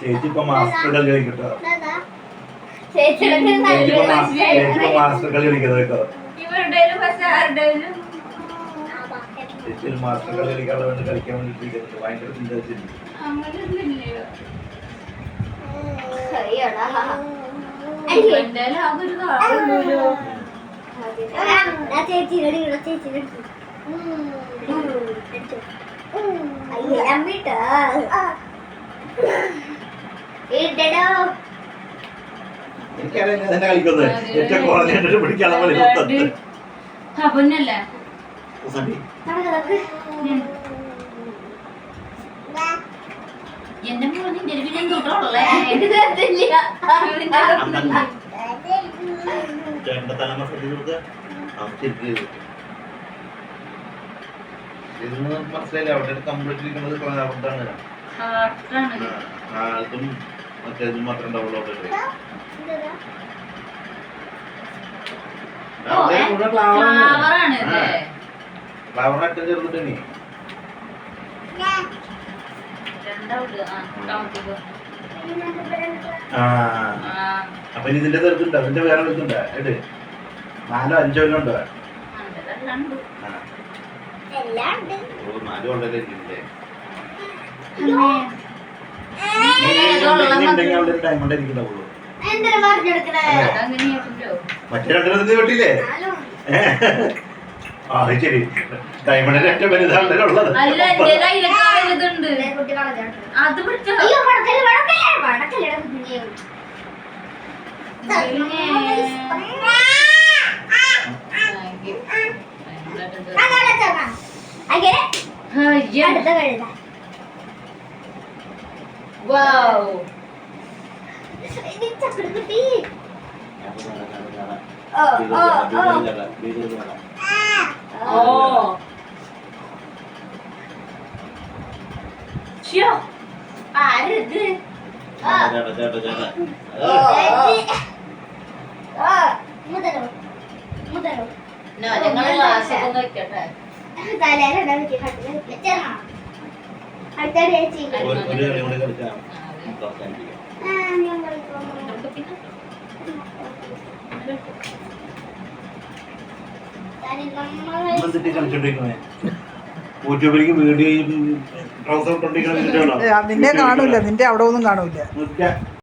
ചേച്ചി ഇപ്പൊ മാസ്റ്റർ കളി കളിക്കട്ടോ ചേച്ചി ചേച്ചി മാസ്റ്റർ കളി കളിക്കുന്നത് കേട്ടോ ചേച്ചി മാസ്റ്റർ കളി കളിക്കാനുള്ള വേണ്ടി കളിക്കാൻ വേണ്ടി ഭയങ്കര ചിന്ത വെച്ചിട്ടുണ്ട് അങ്ങനെയൊന്നും എനിക്കറിയാം ഞാൻ കളിക്കുന്നത്. ഏറ്റവും കുറഞ്ഞിട്ട് പിടിക്കാനുള്ള കളി മൊത്തം. ആ പൊന്നല്ലേ. എന്റെ മോൻ നിന്റെ തൊട്ടുള്ളേ ഇത് ഇതൊന്നും മനസ്സിലായില്ല? അവിടെ കംപ്ലീറ്റ് ഇരിക്കുന്നത് ഹാർട്ടാണ് ആൾക്കും മറ്റേതും മാത്രം ഉണ്ടാവുള്ളൂ അവിടെ. ഫ്ലവറിന് അറ്റം ചേർത്തിട്ട് നീ രണ്ടാവൂട്ട് ആ കൗണ്ടിപ്പോ ആ ആ അപ്പൊ ഇതിന്റെ ചെറുതുണ്ട് അതിന്റെ വേറെ ഏട് നാലോ അഞ്ചോ എല്ലാം ഉണ്ടോ? ആ. മറ്റേ രണ്ടെണ്ണത്തിന് വെട്ടില്ലേ? നാലും. ആ അത് ശരി. ഡയമണ്ടിന്റെ ഏറ്റവും വലുതാണല്ലോ ഉള്ളത്. അത് അടുത്ത കഴുത വാവ് ഇത് ചക്കരക്കുട്ടി ഓ ഓ ഓ ഓ ഷ്യോ ആരിത് ആ ഓ ആ മുതലോ മുതലോ ഞങ്ങള് ക്ലാസ് ഒന്ന് വെക്കട്ടെ യൂട്യൂബിലേക്ക് ട്രൗസർ വീഡിയോ ഏ, നിന്നെ കാണൂല. നിന്റെ അവിടെ ഒന്നും കാണൂല.